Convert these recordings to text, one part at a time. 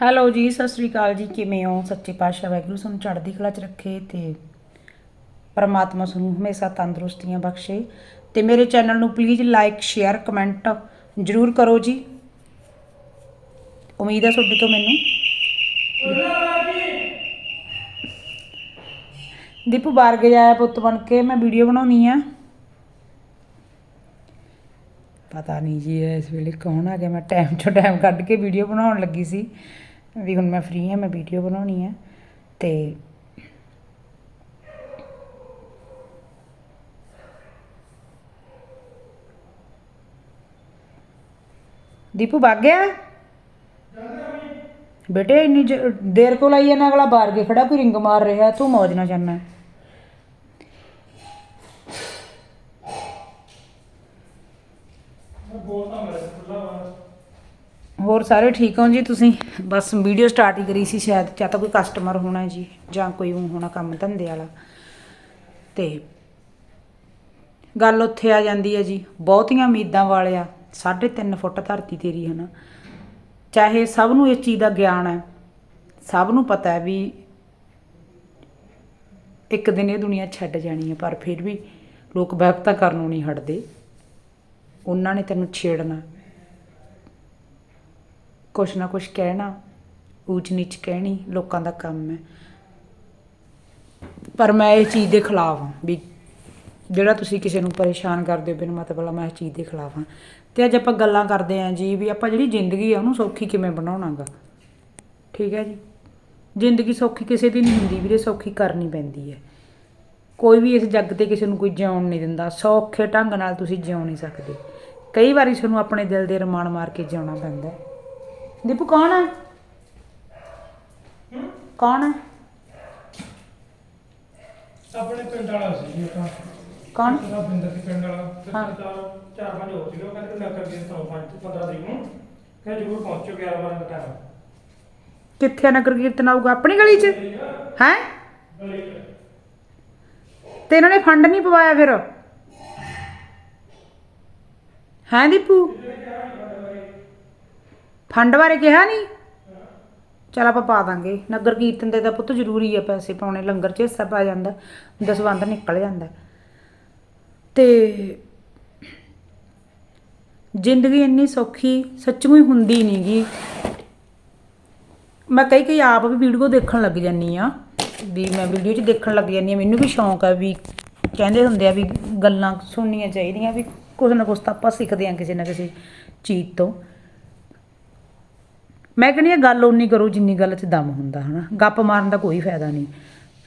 Hello ਜੀ, ਸਤਿ ਸ੍ਰੀ ਅਕਾਲ ਜੀ। ਕਿਵੇਂ ਹੋ? ਸੱਚੇ ਪਾਤਸ਼ਾਹ ਵਾਹਿਗੁਰੂ ਸਾਨੂੰ ਚੜ੍ਹਦੀ ਕਲਾ 'ਚ ਰੱਖੇ ਤੇ ਪਰਮਾਤਮਾ ਸਾਨੂੰ ਹਮੇਸ਼ਾ ਤੰਦਰੁਸਤੀਆਂ ਬਖਸ਼ੇ। ਤੇ ਮੇਰੇ ਚੈਨਲ ਨੂੰ ਪਲੀਜ਼ ਲਾਈਕ ਸ਼ੇਅਰ ਕਮੈਂਟ ਜਰੂਰ ਕਰੋ ਜੀ। ਉਮੀਦ ਹੈ ਤੁਹਾਡੇ ਤੋਂ ਮੈਨੂੰ ਦੀਪੂ ਬਾਹਰ ਗਿਆ ਪੁੱਤ ਬਣ ਕੇ। ਮੈਂ ਵੀਡੀਓ ਬਣਾਉਣੀ ਆ। ਪਤਾ ਨਹੀਂ ਜੀ, ਇਸ ਵੇਲੇ ਕੌਣ ਆ ਗਿਆ? ਮੈਂ ਟਾਈਮ ਚੋਂ ਟਾਈਮ ਕੱਢ ਕੇ ਵੀਡੀਓ ਬਣਾਉਣ ਲੱਗੀ ਸੀ। ਵੀ ਹੁਣ ਮੈਂ ਫ੍ਰੀ ਹਾਂ, ਮੈਂ ਵੀਡੀਓ ਬਣਾਉਣੀ ਹੈ ਤੇ ਦੀਪੂ ਭੱਗ ਗਿਆ? ਬੇਟੇ ਇੰਨੀ ਦੇਰ ਕੋਲ ਆਈ ਇਹਨਾਂ ਅਗਲਾ ਬਾਹਰ ਕੇ ਖੜਾ, ਕੋਈ ਰਿੰਗ ਮਾਰ ਰਿਹਾ, ਤੂੰ ਮੌਜ ਨਾ ਜਾਨਾ। ਹੋਰ ਸਾਰੇ ਠੀਕ ਹੋ ਜੀ? ਤੁਸੀਂ ਬਸ ਵੀਡੀਓ ਸਟਾਰਟ ਹੀ ਕਰੀ ਸੀ ਸ਼ਾਇਦ, ਜਾਂ ਤਾਂ ਕੋਈ ਕਸਟਮਰ ਹੋਣਾ ਜੀ, ਜਾਂ ਕੋਈ ਉਹ ਹੋਣਾ ਕੰਮ ਧੰਦੇ ਵਾਲਾ। ਤੇ ਗੱਲ ਉੱਥੇ ਆ ਜਾਂਦੀ ਹੈ ਜੀ, ਬਹੁਤੀਆਂ ਉਮੀਦਾਂ ਵਾਲਿਆ 3.5 ਫੁੱਟ ਧਰਤੀ ਤੇਰੀ ਹੈ ਨਾ ਚਾਹੇ ਸਭ ਨੂੰ ਇਸ ਚੀਜ਼ ਦਾ ਗਿਆਨ ਹੈ, ਸਭ ਨੂੰ ਪਤਾ ਹੈ ਵੀ ਇੱਕ ਦਿਨ ਇਹ ਦੁਨੀਆ ਛੱਡ ਜਾਣੀ ਹੈ, ਪਰ ਫਿਰ ਵੀ ਲੋਕ ਬਹਿਬਤਾ ਕਰਨੋਂ ਨਹੀਂ ਹਟਦੇ। ਉਹਨਾਂ ਨੇ ਤੈਨੂੰ ਛੇੜਨਾ। ਕੁਛ ਨਾ ਕੁਛ ਕਹਿਣਾ, ਊਚ ਨੀਚ ਕਹਿਣੀ ਲੋਕਾਂ ਦਾ ਕੰਮ ਹੈ। ਪਰ ਮੈਂ ਇਹ ਚੀਜ਼ ਦੇ ਖਿਲਾਫ ਹਾਂ ਵੀ ਜਿਹੜਾ ਤੁਸੀਂ ਕਿਸੇ ਨੂੰ ਪਰੇਸ਼ਾਨ ਕਰਦੇ ਹੋ ਬਿਨ ਮਤਲਬ ਮੈਂ ਇਸ ਚੀਜ਼ ਦੇ ਖਿਲਾਫ ਹਾਂ। ਤੇ ਅੱਜ ਆਪਾਂ ਗੱਲਾਂ ਕਰਦੇ ਆਂ ਜੀ ਵੀ ਆਪਾਂ ਜਿਹੜੀ ਜ਼ਿੰਦਗੀ ਆ ਉਹਨੂੰ ਸੌਖੀ ਕਿਵੇਂ ਬਣਾਉਣਾਗਾ। ਠੀਕ ਹੈ ਜੀ? ਜ਼ਿੰਦਗੀ ਸੌਖੀ ਕਿਸੇ ਦੀ ਨਹੀਂ ਹੁੰਦੀ ਵੀਰੇ, ਸੌਖੀ ਕਰਨੀ ਪੈਂਦੀ ਹੈ। ਕੋਈ ਵੀ ਇਸ ਜੱਗ ਤੇ ਕਿਸੇ ਨੂੰ ਕੋਈ ਜਿਉਣ ਨਹੀਂ ਦਿੰਦਾ, ਸੌਖੇ ਢੰਗ ਨਾਲ ਤੁਸੀਂ ਜਿਉ ਨਹੀਂ ਸਕਦੇ। ਕਈ ਵਾਰੀ ਤੁਹਾਨੂੰ ਆਪਣੇ ਦਿਲ ਦੇ ਰਮਾਨ ਮਾਰ ਕੇ ਜਿਉਣਾ ਪੈਂਦਾ ਦੀਪੂ ਕੌਣ ਹੈ? ਕੌਣ ਹੈ ਆਪਣੇ ਪਿੰਡ ਵਾਲਾ ਸੀ ਜੀ ਤਾਂ ਕੌਣ? ਉਹਦਾ ਬਿੰਦਰ ਦੇ ਪਿੰਡ ਵਾਲਾ। ਤੇ ਹਾਂ। ਚਾਰ ਚਾਰ ਪੰਜ ਹੋ ਸੀਗੇ ਉਹ ਕਹਿੰਦੇ ਕਿ ਨਗਰ ਕੀਰਤਨ ਤੋਂ 5 15 ਤਰੀਕ ਨੂੰ। ਕਹਿੰਦੇ ਜ਼ਰੂਰ ਪਹੁੰਚੋ 11 12 ਦਾ ਟਾਈਮ ਕਿੱਥੇ ਨਗਰ ਕੀਰਤਨ ਆਊਗਾ? ਆਪਣੀ ਗਲੀ 'ਚ? ਹੈ? ਤੇ ਇਹਨਾਂ ਨੇ ਫੰਡ ਨਹੀਂ ਪਵਾਇਆ ਫਿਰ? ਹੈ ਦੀਪੂ? ਫੰਡ ਬਾਰੇ ਕਿਹਾ ਨਹੀਂ ਚਲ ਆਪਾਂ ਪਾ ਦਾਂਗੇ। ਨਗਰ ਕੀਰਤਨ ਦੇ ਤਾਂ ਪੁੱਤ ਜ਼ਰੂਰੀ ਹੈ ਪੈਸੇ ਪਾਉਣੇ, ਲੰਗਰ 'ਚ ਹਿੱਸਾ ਪਾ ਜਾਂਦਾ, ਦਸਵੰਧ ਨਿਕਲ ਜਾਂਦਾ। ਤੇ ਜ਼ਿੰਦਗੀ ਇੰਨੀ ਸੌਖੀ ਸੱਚਮੁੱਚ ਹੀ ਹੁੰਦੀ ਨਹੀਂਗੀ ਮੈਂ ਕਈ ਕਈ ਆਪ ਵੀ ਵੀਡੀਓ ਦੇਖਣ ਲੱਗ ਜਾਂਦੀ ਆ, ਵੀ ਮੈਂ ਵੀਡੀਓ 'ਚ ਦੇਖਣ ਲੱਗ ਜਾਂਦੀ ਆ। ਮੈਨੂੰ ਵੀ ਸ਼ੌਂਕ ਆ ਵੀ ਕਹਿੰਦੇ ਹੁੰਦੇ ਆ ਵੀ ਗੱਲਾਂ ਸੁਣਨੀਆਂ ਚਾਹੀਦੀਆਂ, ਵੀ ਕੁਝ ਨਾ ਕੁਝ ਤਾਂ ਆਪਾਂ ਸਿੱਖਦੇ ਆ ਕਿਸੇ ਨਾ ਕਿਸੇ ਚੀਜ਼ ਤੋਂ। ਮੈਂ ਕਹਿੰਦੀ ਆ ਗੱਲ ਓਨੀ ਕਰੋ ਜਿੰਨੀ ਗੱਲ 'ਚ ਦਮ ਹੁੰਦਾ ਹਨਾ। ਗੱਪ ਮਾਰਨ ਦਾ ਕੋਈ ਫਾਇਦਾ ਨਹੀਂ।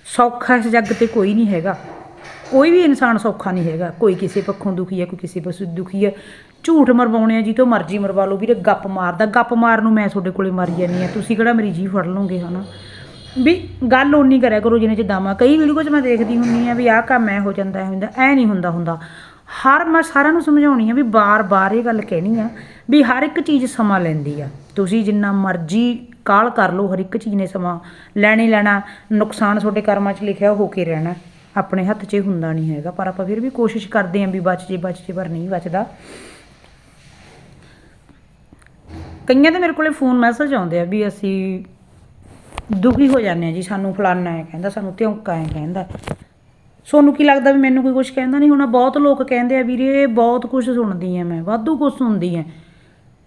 ਸੌਖਾ ਇਸ ਜੱਗ ਤੇ ਕੋਈ ਨਹੀਂ ਹੈਗਾ। ਕੋਈ ਵੀ ਇਨਸਾਨ ਸੌਖਾ ਨਹੀਂ ਹੈਗਾ। ਕੋਈ ਕਿਸੇ ਪੱਖੋਂ ਦੁਖੀ ਹੈ, ਕੋਈ ਕਿਸੇ ਪਾਸੋਂ ਦੁਖੀ ਹੈ। ਝੂਠ ਮਰਵਾਉਣੇ ਆ ਜੀ ਤੋਂ ਮਰਜ਼ੀ ਮਰਵਾ ਲਓ ਵੀਰੇ, ਗੱਪ ਮਾਰਦਾ। ਗੱਪ ਮਾਰਨ ਨੂੰ ਮੈਂ ਤੁਹਾਡੇ ਕੋਲੇ ਮਰ ਜਾਨੀ ਆ ਤੁਸੀਂ ਕਿਹੜਾ ਮੇਰੀ ਜੀ ਫੜ ਲਓਗੇ ਹਨਾ? ਵੀ ਗੱਲ ਓਨੀ ਕਰਿਆ ਕਰੋ ਜਿੰਨੇ ਚ ਦਮ ਆ। ਕਈ ਵੀਡੀਓ 'ਚ ਮੈਂ ਦੇਖਦੀ ਹੁੰਨੀ ਆ ਵੀ ਆਹ ਕੰਮ ਐ ਹੋ ਜਾਂਦਾ ਐ ਹੁੰਦਾ ਐ ਨਹੀਂ ਹੁੰਦਾ ਹੁੰਦਾ। ਹਰ ਮੈਂ ਸਾਰਿਆਂ ਨੂੰ ਸਮਝਾਉਣੀ ਆ ਵੀ ਬਾਰ-ਬਾਰ ਇਹ ਗੱਲ ਕਹਿਣੀ ਆ ਵੀ ਹਰ ਇੱਕ ਚੀਜ਼ ਸਮਾਂ ਲੈਂਦੀ ਆ। ਤੁਸੀਂ ਜਿੰਨਾ ਮਰਜ਼ੀ ਕਾਲ ਕਰ ਲਓ, ਹਰ ਇੱਕ ਚੀਜ਼ ਨੇ ਸਮਾਂ ਲੈਣੀ ਲੈਣਾ, ਨੁਕਸਾਨ ਤੁਹਾਡੇ ਕਰਮਾਂ 'ਚ ਲਿਖਿਆ ਹੋ ਕੇ ਰਹਿਣਾ। ਆਪਣੇ ਹੱਥ 'ਚ ਹੁੰਦਾ ਨਹੀਂ ਹੈਗਾ, ਪਰ ਆਪਾਂ ਫਿਰ ਵੀ ਕੋਸ਼ਿਸ਼ ਕਰਦੇ ਆਂ ਵੀ ਬਚ ਜੇ ਬਚ ਜੇ ਪਰ ਨਹੀਂ ਬਚਦਾ। ਕਈਆਂ ਦੇ ਮੇਰੇ ਕੋਲੇ ਫੋਨ ਮੈਸੇਜ ਆਉਂਦੇ ਆ ਵੀ ਅਸੀਂ ਦੁਖੀ ਹੋ ਜਾਂਦੇ ਆ ਜੀ, ਸਾਨੂੰ ਫਲਾਨਾ ਹੈ ਕਹਿੰਦਾ, ਸਾਨੂੰ ਧਿਉਂਕਾ ਹੈ ਕਹਿੰਦਾ। ਸੋਨੂੰ ਕੀ ਲੱਗਦਾ ਵੀ ਮੈਨੂੰ ਕੋਈ ਕੁਝ ਕਹਿੰਦਾ ਨਹੀਂ ਹੋਣਾ? ਬਹੁਤ ਲੋਕ ਕਹਿੰਦੇ ਆ, ਵੀਰੇ, ਬਹੁਤ ਕੁਝ ਸੁਣਦੀ ਆ ਮੈਂ, ਵਾਧੂ ਕੁਝ ਸੁਣਦੀ ਆ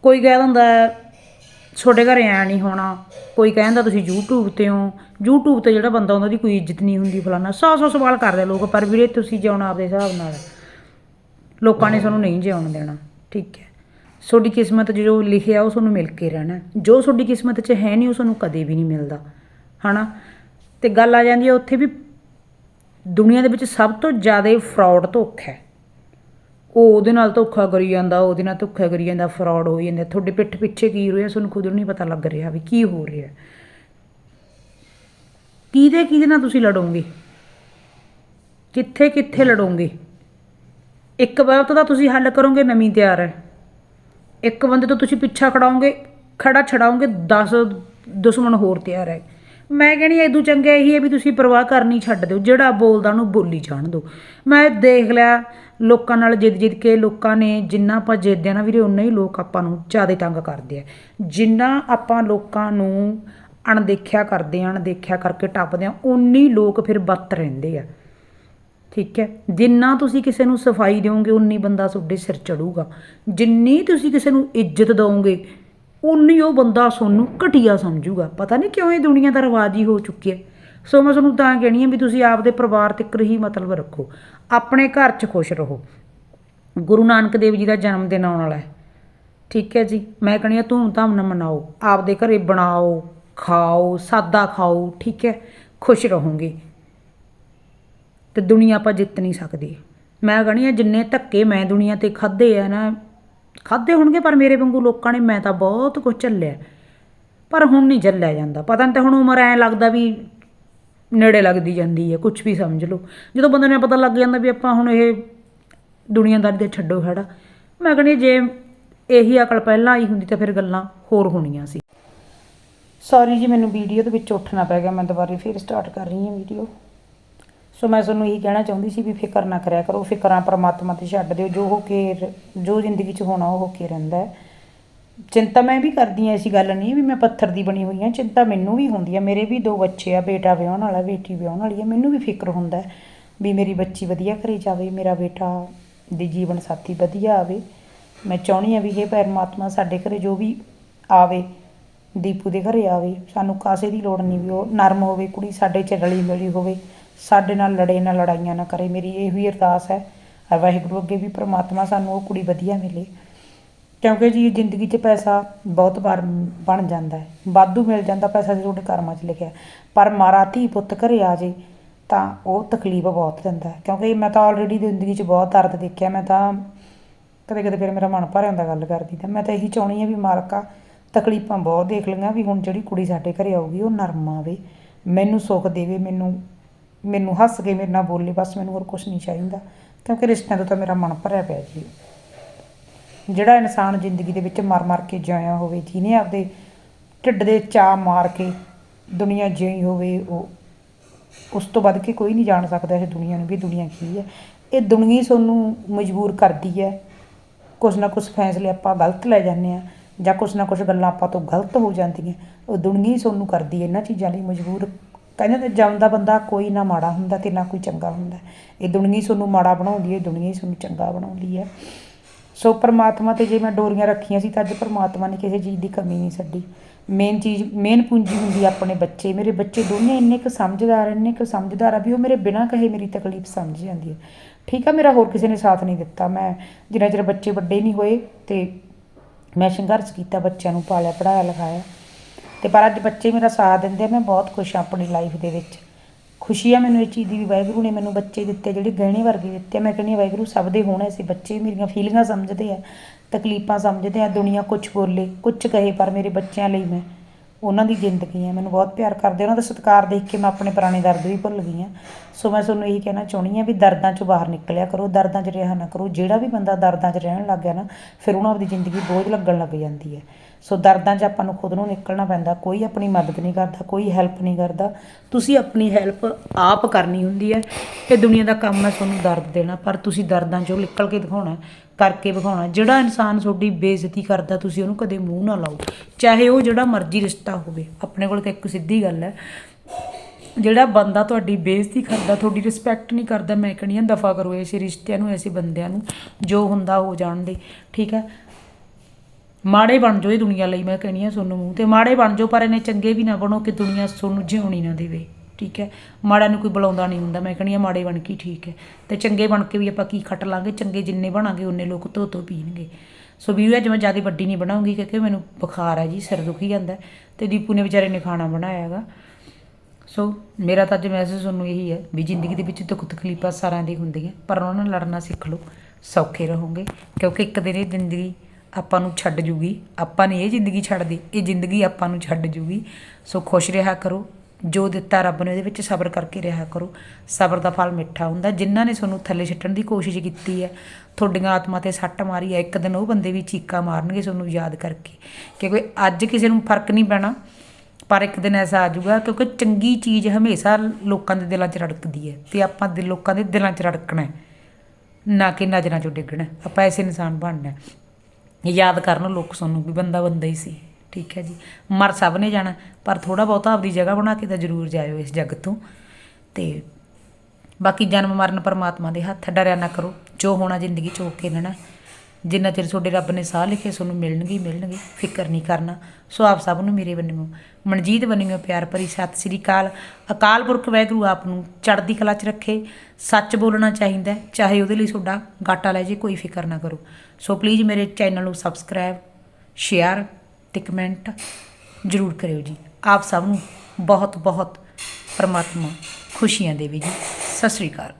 ਕੋਈ ਕਹਿ ਦਿੰਦਾ ਤੁਹਾਡੇ ਘਰੇ ਐ ਨਹੀਂ ਹੋਣਾ, ਕੋਈ ਕਹਿੰਦਾ ਤੁਸੀਂ YouTube ਤੇ ਹੋ, YouTube ਤੇ ਜਿਹੜਾ ਬੰਦਾ ਉਹਨਾਂ ਦੀ ਕੋਈ ਇੱਜ਼ਤ ਨਹੀਂ ਹੁੰਦੀ ਫਲਾਨਾ, ਸੌ ਸੌ ਸਵਾਲ ਕਰਦੇ ਲੋਕ, ਪਰ ਵੀਰੇ ਤੁਸੀਂ ਜਿਉਣਾ ਆਪਦੇ ਹਿਸਾਬ ਨਾਲ। ਲੋਕਾਂ ਨੇ ਤੁਹਾਨੂੰ ਨਹੀਂ ਜਿਉਣ ਦੇਣਾ, ਠੀਕ ਹੈ। ਤੁਹਾਡੀ ਕਿਸਮਤ 'ਚ ਜੋ ਲਿਖਿਆ ਉਹ ਤੁਹਾਨੂੰ ਮਿਲ ਕੇ ਰਹਿਣਾ, ਜੋ ਤੁਹਾਡੀ ਕਿਸਮਤ 'ਚ ਹੈ ਨਹੀਂ ਉਹ ਤੁਹਾਨੂੰ ਕਦੇ ਵੀ ਨਹੀਂ ਮਿਲਦਾ, ਹਨਾ? ਤੇ ਗੱਲ ਆ ਜਾਂਦੀ ਹੈ ਉੱਥੇ ਵੀ ਦੁਨੀਆ ਦੇ ਵਿੱਚ ਸਭ ਤੋਂ ਜ਼ਿਆਦਾ ਫਰਾਡ ਧੋਖਾ ਹੈ। ਉਹ ਉਹਦੇ ਨਾਲ ਧੋਖਾ ਕਰੀ ਜਾਂਦਾ, ਉਹਦੇ ਨਾਲ ਧੋਖਾ ਕਰੀ ਜਾਂਦਾ ਫਰਾਡ ਹੋਈ ਜਾਂਦਾ, ਤੁਹਾਡੇ ਪਿੱਠ ਪਿੱਛੇ ਕੀ ਹੋ ਰਿਹਾ, ਤੁਹਾਨੂੰ ਖੁਦ ਨੂੰ ਨਹੀਂ ਪਤਾ ਲੱਗ ਰਿਹਾ ਵੀ ਕੀ ਹੋ ਰਿਹਾ। ਕਿਹਦੇ ਕਿਹਦੇ ਨਾਲ ਤੁਸੀਂ ਲੜੋਗੇ? ਕਿੱਥੇ ਕਿੱਥੇ ਲੜੋਗੇ? ਇੱਕ ਵਕਤ ਦਾ ਤੁਸੀਂ ਹੱਲ ਕਰੋਗੇ, ਨਵੀਂ ਤਿਆਰ ਹੈ। ਇੱਕ ਬੰਦੇ ਤੋਂ ਤੁਸੀਂ ਪਿੱਛਾ ਖੜਾਓਗੇ, ਖੜਾ ਛਡਾਓਗੇ 10 ਦੁਸ਼ਮਣ ਹੋਰ ਤਿਆਰ ਹੈ। ਮੈਂ ਕਹਿੰਦੀ ਇਦੋਂ ਚੰਗਾ ਇਹੀ ਹੈ ਵੀ ਤੁਸੀਂ ਪਰਵਾਹ ਕਰਨੀ ਛੱਡ ਦਿਓ, ਜਿਹੜਾ ਬੋਲਦਾ ਉਹਨੂੰ ਬੋਲੀ ਜਾਣ ਦਿਓ। ਮੈਂ ਦੇਖ ਲਿਆ ਲੋਕਾਂ ਨਾਲ ਜਿੱਦ ਜਿੱਦ ਕੇ ਲੋਕਾਂ ਨੇ ਜਿੰਨਾ ਆਪਾਂ ਜਿੱਦਦੇ ਆ ਨਾ ਵੀਰੇ ਉਨਾ ਹੀ ਲੋਕ ਆਪਾਂ ਨੂੰ ਜ਼ਿਆਦਾ ਤੰਗ ਕਰਦੇ ਆ। ਜਿੰਨਾ ਆਪਾਂ ਲੋਕਾਂ ਨੂੰ ਅਣਦੇਖਿਆ ਕਰਦੇ ਆ, ਅਣਦੇਖਿਆ ਕਰਕੇ ਟੱਪਦੇ ਆ ਉਨੀ ਲੋਕ ਫਿਰ ਬੱਤ ਰਹਿੰਦੇ ਆ। ਠੀਕ ਹੈ? ਜਿੰਨਾ ਤੁਸੀਂ ਕਿਸੇ ਨੂੰ ਸਫ਼ਾਈ ਦਿਓਗੇ ਉਨੀ ਬੰਦਾ ਤੁਹਾਡੇ ਸਿਰ ਚੜੂਗਾ। ਜਿੰਨੀ ਤੁਸੀਂ ਕਿਸੇ ਨੂੰ ਇੱਜ਼ਤ ਦਿਓਗੇ ਉਨੀ ਉਹ ਬੰਦਾ ਤੁਹਾਨੂੰ ਘਟੀਆ ਸਮਝੂਗਾ। ਪਤਾ ਨਹੀਂ ਕਿਉਂ ਇਹ ਦੁਨੀਆ ਦਾ ਰਿਵਾਜ ਹੀ ਹੋ ਚੁੱਕਿਆ। ਸੋ ਮੈਂ ਤੁਹਾਨੂੰ ਤਾਂ ਕਹਿਣੀ ਆ ਵੀ ਤੁਸੀਂ ਆਪਦੇ ਪਰਿਵਾਰ ਤੱਕ ਹੀ ਮਤਲਬ ਰੱਖੋ। ਆਪਣੇ ਘਰ 'ਚ ਖੁਸ਼ ਰਹੋ। ਗੁਰੂ ਨਾਨਕ ਦੇਵ ਜੀ ਦਾ ਜਨਮ ਦਿਨ ਆਉਣ ਵਾਲਾ ਹੈ। ਠੀਕ ਹੈ ਜੀ? ਮੈਂ ਕਹਿੰਦੀ ਆ ਧੂਮ-ਧਾਮ ਨਾਲ ਮਨਾਓ। ਆਪਦੇ ਘਰੇ ਬਣਾਓ, ਖਾਓ, ਸਾਦਾ ਖਾਓ, ਠੀਕ ਹੈ? ਖੁਸ਼ ਰਹੋਗੇ। ਤੇ ਦੁਨੀਆ ਆਪਾਂ ਜਿੱਤ ਨਹੀਂ ਸਕਦੀ। ਮੈਂ ਕਹਣੀ ਆ ਜਿੰਨੇ ਧੱਕੇ ਮੈਂ ਦੁਨੀਆ ਤੇ ਖਾਦੇ ਆ ਨਾ ਖਾਦੇ ਹੋਣਗੇ ਪਰ ਮੇਰੇ ਵਾਂਗੂ ਲੋਕਾਂ ਨੇ ਮੈਂ ਤਾਂ ਬਹੁਤ ਕੁਝ ਝੱਲਿਆ। ਪਰ ਹੁਣ ਨਹੀਂ ਝੱਲਿਆ ਜਾਂਦਾ। ਪਤਾ ਨਹੀਂ ਤਾਂ ਹੁਣ ਉਮਰ ਐ ਲੱਗਦਾ ਵੀ ਨੇੜੇ ਲੱਗਦੀ ਜਾਂਦੀ ਹੈ ਕੁਝ ਵੀ ਸਮਝ ਲਓ। ਜਦੋਂ ਬੰਦੇ ਨੂੰ ਪਤਾ ਲੱਗ ਜਾਂਦਾ ਵੀ ਆਪਾਂ ਹੁਣ ਇਹ ਦੁਨੀਆਦਾਰੀ ਦੇ ਛੱਡੋ ਖੜਾ, ਮੈਂ ਕਹਿੰਦੀ ਜੇ ਇਹੀ ਅਕਲ ਪਹਿਲਾਂ ਆਈ ਹੁੰਦੀ ਤਾਂ ਫਿਰ ਗੱਲਾਂ ਹੋਰ ਹੋਣੀਆਂ ਸੀ। ਸੌਰੀ ਜੀ, ਮੈਨੂੰ ਵੀਡੀਓ ਦੇ ਵਿੱਚ ਉੱਠਣਾ ਪੈ ਗਿਆ, ਮੈਂ ਦੁਬਾਰਾ ਫਿਰ ਸਟਾਰਟ ਕਰ ਰਹੀ ਹਾਂ ਵੀਡੀਓ। ਸੋ ਮੈਂ ਤੁਹਾਨੂੰ ਇਹੀ ਕਹਿਣਾ ਚਾਹੁੰਦੀ ਸੀ ਵੀ ਫਿਕਰ ਨਾ ਕਰਿਆ ਕਰੋ, ਫਿਕਰਾਂ ਪਰਮਾਤਮਾ ਤੇ ਛੱਡ ਦਿਓ, ਜੋ ਹੋ ਕੇ, ਜੋ ਜ਼ਿੰਦਗੀ 'ਚ ਹੋਣਾ ਉਹ ਹੋ ਕੇ ਰਹਿੰਦਾ ਹੈ। ਚਿੰਤਾ ਮੈਂ ਵੀ ਕਰਦੀ ਹਾਂ ਐਸੀ ਗੱਲ ਨਹੀਂ ਵੀ ਮੈਂ ਪੱਥਰ ਦੀ ਬਣੀ ਹੋਈ ਹਾਂ ਚਿੰਤਾ ਮੈਨੂੰ ਵੀ ਹੁੰਦੀ ਹੈ ਮੇਰੇ ਵੀ ਦੋ ਬੱਚੇ ਆ, ਬੇਟਾ ਵਿਆਹਣ ਵਾਲਾ, ਬੇਟੀ ਵਿਆਹਣ ਵਾਲੀ ਆ। ਮੈਨੂੰ ਵੀ ਫਿਕਰ ਹੁੰਦਾ ਵੀ ਮੇਰੀ ਬੱਚੀ ਵਧੀਆ ਘਰੇ ਜਾਵੇ, ਮੇਰਾ ਬੇਟਾ ਦੀ ਜੀਵਨ ਸਾਥੀ ਵਧੀਆ ਆਵੇ। ਮੈਂ ਚਾਹੁੰਦੀ ਹਾਂ ਵੀ ਇਹ ਪਰਮਾਤਮਾ ਸਾਡੇ ਘਰੇ ਜੋ ਵੀ ਆਵੇ, ਦੀਪੂ ਦੇ ਘਰੇ ਆਵੇ, ਸਾਨੂੰ ਕਾਸੇ ਦੀ ਲੋੜ ਨਹੀਂ ਵੀ ਉਹ ਨਰਮ ਹੋਵੇ, ਕੁੜੀ ਸਾਡੇ ਚ ਰਲੀ ਮਿਲੀ ਹੋਵੇ, ਸਾਡੇ ਨਾਲ ਲੜੇ ਨਾ ਲੜਾਈਆਂ ਨਾ ਕਰੇ। ਮੇਰੀ ਇਹੋ ਹੀ ਅਰਦਾਸ ਹੈ ਵਾਹਿਗੁਰੂ ਅੱਗੇ ਵੀ ਪ੍ਰਮਾਤਮਾ ਸਾਨੂੰ ਉਹ ਕੁੜੀ ਵਧੀਆ ਮਿਲੇ। ਕਿਉਂਕਿ ਜੀ ਜ਼ਿੰਦਗੀ 'ਚ ਪੈਸਾ ਬਹੁਤ ਵਾਰ ਬਣ ਜਾਂਦਾ ਹੈ। ਵਾਧੂ ਮਿਲ ਜਾਂਦਾ ਪੈਸਾ ਜੀ ਤੁਹਾਡੇ ਕਰਮਾਂ 'ਚ ਲਿਖਿਆ। ਪਰ ਮਾਰਾ ਧੀ ਪੁੱਤ ਘਰੇ ਆ ਜੇ ਤਾਂ ਉਹ ਤਕਲੀਫ ਬਹੁਤ ਦਿੰਦਾ ਕਿਉਂਕਿ ਮੈਂ ਤਾਂ ਆਲਰੇਡੀ ਜ਼ਿੰਦਗੀ 'ਚ ਬਹੁਤ ਦਰਦ ਦੇਖਿਆ। ਮੈਂ ਤਾਂ ਕਦੇ ਕਦੇ ਫਿਰ ਮੇਰਾ ਮਨ ਭਰ ਜਾਂਦਾ ਗੱਲ ਕਰਦੀ ਤਾਂ। ਮੈਂ ਤਾਂ ਇਹੀ ਚਾਹੁੰਦੀ ਹਾਂ ਵੀ ਮਾਲਕਾ ਤਕਲੀਫਾਂ ਬਹੁਤ ਦੇਖ ਲਈਆਂ ਵੀ ਹੁਣ ਜਿਹੜੀ ਕੁੜੀ ਸਾਡੇ ਘਰੇ ਆਊਗੀ ਉਹ ਨਰਮ ਆਵੇ। ਮੈਨੂੰ ਸੁੱਖ ਦੇਵੇ, ਮੈਨੂੰ ਮੈਨੂੰ ਹੱਸ ਕੇ ਮੇਰੇ ਨਾਲ ਬੋਲੇ, ਬਸ ਮੈਨੂੰ ਹੋਰ ਕੁਝ ਨਹੀਂ ਚਾਹੀਦਾ। ਕਿਉਂਕਿ ਰਿਸ਼ਤਿਆਂ ਤੋਂ ਤਾਂ ਮੇਰਾ ਮਨ ਭਰਿਆ ਪਿਆ ਜੀ। ਜਿਹੜਾ ਇਨਸਾਨ ਜ਼ਿੰਦਗੀ ਦੇ ਵਿੱਚ ਮਰ ਮਰ ਕੇ ਜਿਉਇਆ ਹੋਵੇ, ਜਿਹਨੇ ਆਪਦੇ ਢਿੱਡ ਦੇ ਚਾਹ ਮਾਰ ਕੇ ਦੁਨੀਆ ਜਿਉਈ ਹੋਵੇ, ਉਹ ਉਸ ਤੋਂ ਵੱਧ ਕੇ ਕੋਈ ਨਹੀਂ ਜਾਣ ਸਕਦਾ ਇਸ ਦੁਨੀਆ ਨੂੰ ਵੀ ਦੁਨੀਆ ਕੀ ਹੈ। ਇਹ ਦੁਨੀਆ ਸਾਨੂੰ ਮਜਬੂਰ ਕਰਦੀ ਹੈ। ਕੁਛ ਨਾ ਕੁਛ ਫੈਸਲੇ ਆਪਾਂ ਗਲਤ ਲੈ ਜਾਂਦੇ ਆ ਜਾਂ ਕੁਛ ਨਾ ਕੁਛ ਗੱਲਾਂ ਆਪਾਂ ਤੋਂ ਗਲਤ ਹੋ ਜਾਂਦੀਆਂ। ਉਹ ਦੁਨੀਆ ਹੀ ਸਾਨੂੰ ਕਰਦੀ ਹੈ, ਇਹਨਾਂ ਚੀਜ਼ਾਂ ਲਈ ਮਜਬੂਰ। ਕਹਿੰਦੇ ਤੇ ਜੰਮਦਾ ਬੰਦਾ ਕੋਈ ਨਾ ਮਾੜਾ ਹੁੰਦਾ ਤੇ ਨਾ ਕੋਈ ਚੰਗਾ ਹੁੰਦਾ। ਇਹ ਦੁਨੀਆ ਸਾਨੂੰ ਮਾੜਾ ਬਣਾਉਂਦੀ ਹੈ ਦੁਨੀਆ ਹੀ ਸਾਨੂੰ ਚੰਗਾ ਬਣਾਉਂਦੀ ਹੈ। ਸੋ ਪਰਮਾਤਮਾ ਤੇ ਜੇ ਮੈਂ ਡੋਰੀਆਂ ਰੱਖੀਆਂ ਸੀ ਤਾਂ ਅੱਜ ਪਰਮਾਤਮਾ ਨੇ ਕਿਸੇ ਚੀਜ਼ ਦੀ ਕਮੀ ਨਹੀਂ ਛੱਡੀ। ਮੇਨ ਚੀਜ਼ ਮੇਨ ਪੂੰਜੀ ਹੁੰਦੀ ਆਪਣੇ ਬੱਚੇ। ਮੇਰੇ ਬੱਚੇ ਦੋਨੇ ਇੰਨੇ ਕੁ ਸਮਝਦਾਰ, ਇੰਨੇ ਕੁ ਸਮਝਦਾਰ ਆ ਵੀ ਉਹ ਮੇਰੇ ਬਿਨਾਂ ਕਹੇ ਮੇਰੀ ਤਕਲੀਫ ਸਮਝ ਜਾਂਦੀ ਹੈ ਠੀਕ ਆ, ਮੇਰਾ ਹੋਰ ਕਿਸੇ ਨੇ ਸਾਥ ਨਹੀਂ ਦਿੱਤਾ। ਮੈਂ ਜਿੰਨਾ ਚਿਰ ਬੱਚੇ ਵੱਡੇ ਨਹੀਂ ਹੋਏ ਤੇ ਮੈਂ ਸੰਘਰਸ਼ ਕੀਤਾ, ਬੱਚਿਆਂ ਨੂੰ ਪਾਲਿਆ ਪੜਾਇਆ ਲਿਖਾਇਆ। ਤੇ ਪਰ ਅੱਜ ਬੱਚੇ ਮੇਰਾ ਸਾਥ ਦਿੰਦੇ ਆ, ਮੈਂ ਬਹੁਤ ਖੁਸ਼ ਹਾਂ ਆਪਣੀ ਲਾਈਫ ਦੇ ਵਿੱਚ। ਖੁਸ਼ੀ ਆ ਮੈਨੂੰ ਇਹ ਚੀਜ਼ ਦੀ ਵੀ ਵਾਹਿਗੁਰੂ ਨੇ ਮੈਨੂੰ ਬੱਚੇ ਦਿੱਤੇ, ਜਿਹੜੇ ਗਹਿਣੇ ਵਰਗੇ ਦਿੱਤੇ ਆ। ਮੈਂ ਕਹਿੰਦੀ ਹਾਂ, ਵਾਹਿਗੁਰੂ ਸਭ ਦੇ ਹੋਣ ਐਸੇ ਬੱਚੇ ਮੇਰੀਆਂ ਫੀਲਿੰਗਾਂ ਸਮਝਦੇ ਆ, ਤਕਲੀਫਾਂ ਸਮਝਦੇ ਆ, ਦੁਨੀਆ ਕੁਝ ਬੋਲੇ ਕੁਝ ਕਹੇ ਪਰ ਮੇਰੇ ਬੱਚਿਆਂ ਲਈ ਮੈਂ ਉਹਨਾਂ ਦੀ ਜ਼ਿੰਦਗੀ ਹੈ। ਮੈਨੂੰ ਬਹੁਤ ਪਿਆਰ ਕਰਦੇ ਉਹਨਾਂ ਦਾ ਸਤਿਕਾਰ ਦੇਖ ਕੇ ਮੈਂ ਆਪਣੇ ਪੁਰਾਣੇ ਦਰਦ ਵੀ ਭੁੱਲ ਗਈ ਹਾਂ। ਸੋ ਮੈਂ ਤੁਹਾਨੂੰ ਇਹੀ ਕਹਿਣਾ ਚਾਹੁੰਦੀ ਹਾਂ ਵੀ ਦਰਦਾਂ ਚੋਂ ਬਾਹਰ ਨਿਕਲਿਆ ਕਰੋ। ਦਰਦਾਂ 'ਚ ਰਿਹਾ ਨਾ ਕਰੋ। ਜਿਹੜਾ ਵੀ ਬੰਦਾ ਦਰਦਾਂ 'ਚ ਰਹਿਣ ਲੱਗ ਗਿਆ ਨਾ, ਫਿਰ ਉਹਨਾਂ ਦੀ ਜ਼ਿੰਦਗੀ ਬੋਝ ਲੱਗਣ ਲੱਗ ਜਾਂਦੀ ਹੈ। ਸੋ ਦਰਦਾਂ 'ਚ ਆਪਾਂ ਨੂੰ ਖੁਦ ਨੂੰ ਨਿਕਲਣਾ ਪੈਂਦਾ। ਕੋਈ ਆਪਣੀ ਮਦਦ ਨਹੀਂ ਕਰਦਾ, ਕੋਈ ਹੈਲਪ ਨਹੀਂ ਕਰਦਾ। ਤੁਸੀਂ ਆਪਣੀ ਹੈਲਪ ਆਪ ਕਰਨੀ ਹੁੰਦੀ ਹੈ ਇਹ ਦੁਨੀਆ ਦਾ ਕੰਮ ਹੈ ਤੁਹਾਨੂੰ ਦਰਦ ਦੇਣਾ, ਪਰ ਤੁਸੀਂ ਦਰਦਾਂ 'ਚੋਂ ਨਿਕਲ ਕੇ ਦਿਖਾਉਣਾ ਕਰਕੇ ਵਿਖਾਉਣਾ। ਜਿਹੜਾ ਇਨਸਾਨ ਤੁਹਾਡੀ ਬੇਇੱਜ਼ਤੀ ਕਰਦਾ, ਤੁਸੀਂ ਉਹਨੂੰ ਕਦੇ ਮੂੰਹ ਨਾ ਲਾਓ। ਚਾਹੇ ਉਹ ਜਿਹੜਾ ਮਰਜ਼ੀ ਰਿਸ਼ਤਾ ਹੋਵੇ, ਆਪਣੇ ਕੋਲ ਤਾਂ ਇੱਕ ਸਿੱਧੀ ਗੱਲ ਹੈ। ਜਿਹੜਾ ਬੰਦਾ ਤੁਹਾਡੀ ਬੇਇੱਜ਼ਤੀ ਕਰਦਾ, ਤੁਹਾਡੀ ਰਿਸਪੈਕਟ ਨਹੀਂ ਕਰਦਾ, ਮੈਂ ਕਹਿੰਦੀ ਹਾਂ ਦਫਾ ਕਰੋ ਐਸੇ ਰਿਸ਼ਤਿਆਂ ਨੂੰ, ਐਸੇ ਬੰਦਿਆਂ ਨੂੰ, ਜੋ ਹੁੰਦਾ ਹੋ ਜਾਣ ਦੇ। ਠੀਕ ਹੈ? ਮਾੜੇ ਬਣ ਜਾਓ ਇਹ ਦੁਨੀਆ ਲਈ, ਮੈਂ ਕਹਿੰਦੀ ਹਾਂ ਤੁਹਾਨੂੰ ਮੂੰਹ ਤੇ। ਮਾੜੇ ਬਣ ਜਾਓ, ਪਰ ਇਹਨੇ ਚੰਗੇ ਵੀ ਨਾ ਬਣੋ ਕਿ ਦੁਨੀਆ ਤੁਹਾਨੂੰ ਜਿਉਣੀ ਨਾ ਦੇਵੇ। ਠੀਕ ਹੈ। ਮਾੜਾ ਨੂੰ ਕੋਈ ਬੁਲਾਉਂਦਾ ਨਹੀਂ ਹੁੰਦਾ। ਮੈਂ ਕਹਿੰਦੀ ਆ ਮਾੜੇ ਬਣ ਕੇ ਠੀਕ ਹੈ। ਤੇ ਚੰਗੇ ਬਣ ਕੇ ਵੀ ਆਪਾਂ ਕੀ ਖੱਟ ਲਾਂਗੇ? ਚੰਗੇ ਜਿੰਨੇ ਬਣਾਂਗੇ, ਉਹਨੇ ਲੋਕ ਧੋ ਧੋ ਪੀਣਗੇ। ਸੋ ਵੀਡੀਓ ਅੱਜ ਮੈਂ ਜ਼ਿਆਦਾ ਵੱਡੀ ਨਹੀਂ ਬਣਾਉਂਗੀ ਕਿਉਂਕਿ ਮੈਨੂੰ ਬੁਖਾਰ ਹੈ ਜੀ, ਸਿਰ ਦੁਖੀ ਜਾਂਦਾ ਹੈ ਤੇ ਦੀਪੂ ਨੇ ਵਿਚਾਰੇ ਨੇ ਖਾਣਾ ਬਣਾਇਆ ਹੈਗਾ। ਸੋ ਮੇਰਾ ਤਾਂ ਅੱਜ ਮੈਸੇਜ ਤੁਹਾਨੂੰ ਇਹੀ ਹੈ ਵੀ ਜ਼ਿੰਦਗੀ ਦੇ ਵਿੱਚ ਦੁੱਖ ਤਕਲੀਫਾਂ ਸਾਰਿਆਂ ਦੀ ਹੁੰਦੀਆਂ। ਪਰ ਉਹਨਾਂ ਨਾਲ ਲੜਨਾ ਸਿੱਖ ਲਓ, ਸੌਖੇ ਰਹੋਗੇ। ਕਿਉਂਕਿ ਇੱਕ ਦਿਨ ਇਹ ਜ਼ਿੰਦਗੀ ਆਪਾਂ ਨੂੰ ਛੱਡ ਜੂਗੀ। ਆਪਾਂ ਨੇ ਇਹ ਜ਼ਿੰਦਗੀ ਛੱਡਦੀ, ਇਹ ਜ਼ਿੰਦਗੀ ਆਪਾਂ ਨੂੰ ਛੱਡ ਜੂਗੀ। ਸੋ ਖੁਸ਼ ਰਿਹਾ ਕਰੋ। ਜੋ ਦਿੱਤਾ ਰੱਬ ਨੇ ਉਹਦੇ ਵਿੱਚ ਸਬਰ ਕਰਕੇ ਰਿਹਾ ਕਰੋ। ਸਬਰ ਦਾ ਫਲ ਮਿੱਠਾ ਹੁੰਦਾ। ਜਿਨ੍ਹਾਂ ਨੇ ਤੁਹਾਨੂੰ ਥੱਲੇ ਛੱਡਣ ਦੀ ਕੋਸ਼ਿਸ਼ ਕੀਤੀ ਹੈ, ਤੁਹਾਡੀਆਂ ਆਤਮਾ ਤੇ ਸੱਟ ਮਾਰੀ ਹੈ, ਇੱਕ ਦਿਨ ਉਹ ਬੰਦੇ ਵੀ ਚੀਕਾਂ ਮਾਰਨਗੇ ਤੁਹਾਨੂੰ ਯਾਦ ਕਰਕੇ। ਕਿਉਂਕਿ ਅੱਜ ਕਿਸੇ ਨੂੰ ਫ਼ਰਕ ਨਹੀਂ ਪੈਣਾ, ਪਰ ਇੱਕ ਦਿਨ ਐਸਾ ਆ ਜਾਊਗਾ ਕਿਉਂਕਿ ਚੰਗੀ ਚੀਜ਼ ਹਮੇਸ਼ਾ ਲੋਕਾਂ ਦੇ ਦਿਲਾਂ 'ਚ ਰੜਕਦੀ ਹੈ ਤੇ ਆਪਾਂ ਦੇ ਲੋਕਾਂ ਦੇ ਦਿਲਾਂ 'ਚ ਰੜਕਣਾ ਨਾ ਕਿ ਨਜ਼ਰਾਂ 'ਚੋਂ ਡਿੱਗਣਾ ਆਪਾਂ ਐਸੇ ਇਨਸਾਨ ਬਣਨਾ ਯਾਦ ਕਰਨ ਲੋਕ ਸਾਨੂੰ ਵੀ ਬੰਦਾ ਬੰਦਾ ਹੀ ਸੀ। ਠੀਕ ਹੈ ਜੀ। ਮਰ ਸਭ ਨੇ ਜਾਣਾ, ਪਰ ਥੋੜਾ ਬਹੁਤਾ ਆਪਦੀ ਜਗ੍ਹਾ ਬਣਾ ਕੇ ਤਾਂ ਜ਼ਰੂਰ ਜਾਇਓ ਇਸ ਜੱਗ ਤੋਂ। ਤੇ ਬਾਕੀ ਜਨਮ ਮਰਨ ਪਰਮਾਤਮਾ ਦੇ ਹੱਥ ਡਰਿਆ ਨਾ ਕਰੋ। ਜੋ ਹੋਣਾ ਜ਼ਿੰਦਗੀ ਚ ਹੋ ਕੇ ਰਹਿਣਾ ਜਿੰਨਾ ਚਿਰ ਤੁਹਾਡੇ ਰੱਬ ਨੇ ਸਾਹ ਲਿਖੇ, ਤੁਹਾਨੂੰ ਮਿਲਣਗੇ ਮਿਲਣਗੇ। ਫਿਕਰ ਨਹੀਂ ਕਰਨਾ। ਸੋ ਆਪ ਸਭ ਨੂੰ ਮੇਰੇ ਬੰਨਿਓ। ਮਨਜੀਤ ਬੰਨਿਓ ਪਿਆਰ ਭਰੀ ਸਤਿ ਸ੍ਰੀ ਅਕਾਲ। ਅਕਾਲ ਪੁਰਖ ਵਾਹਿਗੁਰੂ ਆਪ ਨੂੰ ਚੜ੍ਹਦੀ ਕਲਾ 'ਚ ਰੱਖੇ। ਸੱਚ ਬੋਲਣਾ ਚਾਹੀਦਾ ਚਾਹੇ ਉਹਦੇ ਲਈ ਤੁਹਾਡਾ ਗਾਟਾ ਲੈ ਜੇ, ਕੋਈ ਫਿਕਰ ਨਾ ਕਰੋ। ਸੋ ਪਲੀਜ਼ ਮੇਰੇ ਚੈਨਲ ਨੂੰ ਸਬਸਕ੍ਰਾਈਬ ਸ਼ੇਅਰ ਅਤੇ ਕਮੈਂਟ ਜ਼ਰੂਰ ਕਰਿਓ ਜੀ। ਆਪ ਸਭ ਨੂੰ ਬਹੁਤ ਬਹੁਤ ਪਰਮਾਤਮਾ ਖੁਸ਼ੀਆਂ ਦੇਵੇ ਜੀ। ਸਤਿ ਸ੍ਰੀ ਅਕਾਲ।